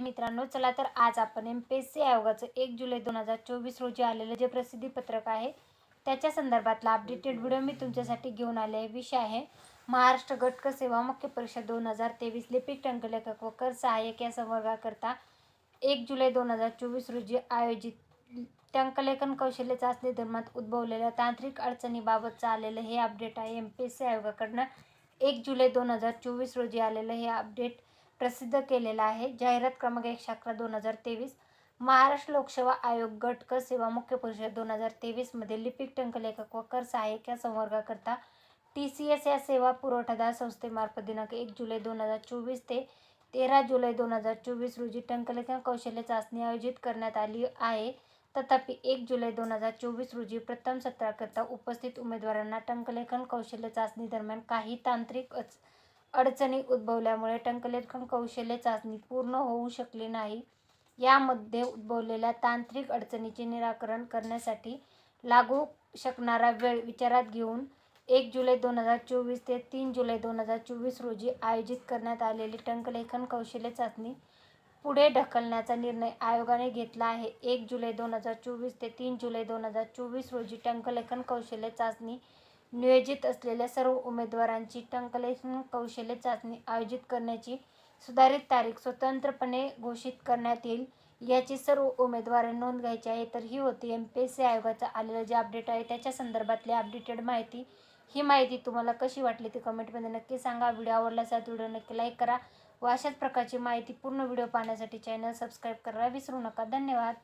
मित्रांनो चला तर आज आपण एम पी एस सी आयोगाचं एक जुलै दोन हजार चोवीस रोजी आलेलं जे प्रसिद्धी पत्रक आहे त्याच्या संदर्भातला अपडेटेड व्हिडिओ मी तुमच्यासाठी घेऊन आले आहे विषय आहे. महाराष्ट्र गटक सेवा मुख्य परीक्षा दोन हजार तेवीस लिपिक टंकलेखक व कर सहाय्यक या संवर्गाकरता एक जुलै दोन हजार चोवीस रोजी आयोजित टंकलेखन कौशल्य चाचणी धर्मात उद्भवलेल्या तांत्रिक अडचणीबाबतचं आलेलं हे अपडेट आहे एम पी एस सी आयोगाकडनं. एक जुलै दोन हजार चोवीस रोजी आलेलं हे अपडेट प्रसिद्ध केलेला आहे. जाहिरात क्रमांक एकशे अकरा दोन हजार तेवीस. महाराष्ट्र लोकसेवा आयोग गट क सेवा मुख्य परिषद दोन हजार तेवीसमध्ये लिपिक टंकलेखक व कर सहाय्यक या संवर्गाकरता टी सी एस या सेवा पुरवठादार संस्थेमार्फत दिनांक एक जुलै दोन हजार चोवीस ते तेरा जुलै दोन हजार चोवीस रोजी टंकलेखन कौशल्य चाचणी आयोजित करण्यात आली आहे. तथापि एक जुलै दोन हजार चोवीस रोजी प्रथम सत्राकरता उपस्थित उमेदवारांना टंकलेखन कौशल्य चाचणी दरम्यान काही तांत्रिक अच अडचणी उद्भवल्यामुळे टंकलेखन कौशल्य चाचणी पूर्ण होऊ शकली नाही. यामध्ये उद्भवलेल्या तांत्रिक अडचणीचे निराकरण करण्यासाठी लागू शकणारा वेळ विचारात घेऊन एक जुलै दोन हजार चोवीस ते तीन जुलै दोन हजार चोवीस रोजी आयोजित करण्यात आलेली टंकलेखन कौशल्य चाचणी पुढे ढकलण्याचा निर्णय आयोगाने घेतला आहे. एक जुलै दोन हजार चोवीस ते तीन जुलै दोन हजार चोवीस रोजी टंकलेखन कौशल्य चाचणी नियोजित असलेल्या सर्व उमेदवारांची टंकलेखन कौशल्य चाचणी आयोजित करण्याची सुधारित तारीख स्वतंत्रपणे घोषित करण्यात येईल. याची सर्व उमेदवारांनी नोंद घ्यायची आहे तर ही होती एम पी एस सी आयोगाचा आलेलं जे अपडेट आहे त्याच्या संदर्भातली अपडेटेड माहिती. ही माहिती तुम्हाला कशी वाटली ती कमेंटमध्ये नक्की सांगा. व्हिडिओ आवडला असेल व्हिडिओ नक्की लाईक करा. व अशाच प्रकारची माहिती पूर्ण व्हिडिओ पाहण्यासाठी चॅनल सबस्क्राईब करायला विसरू नका. धन्यवाद.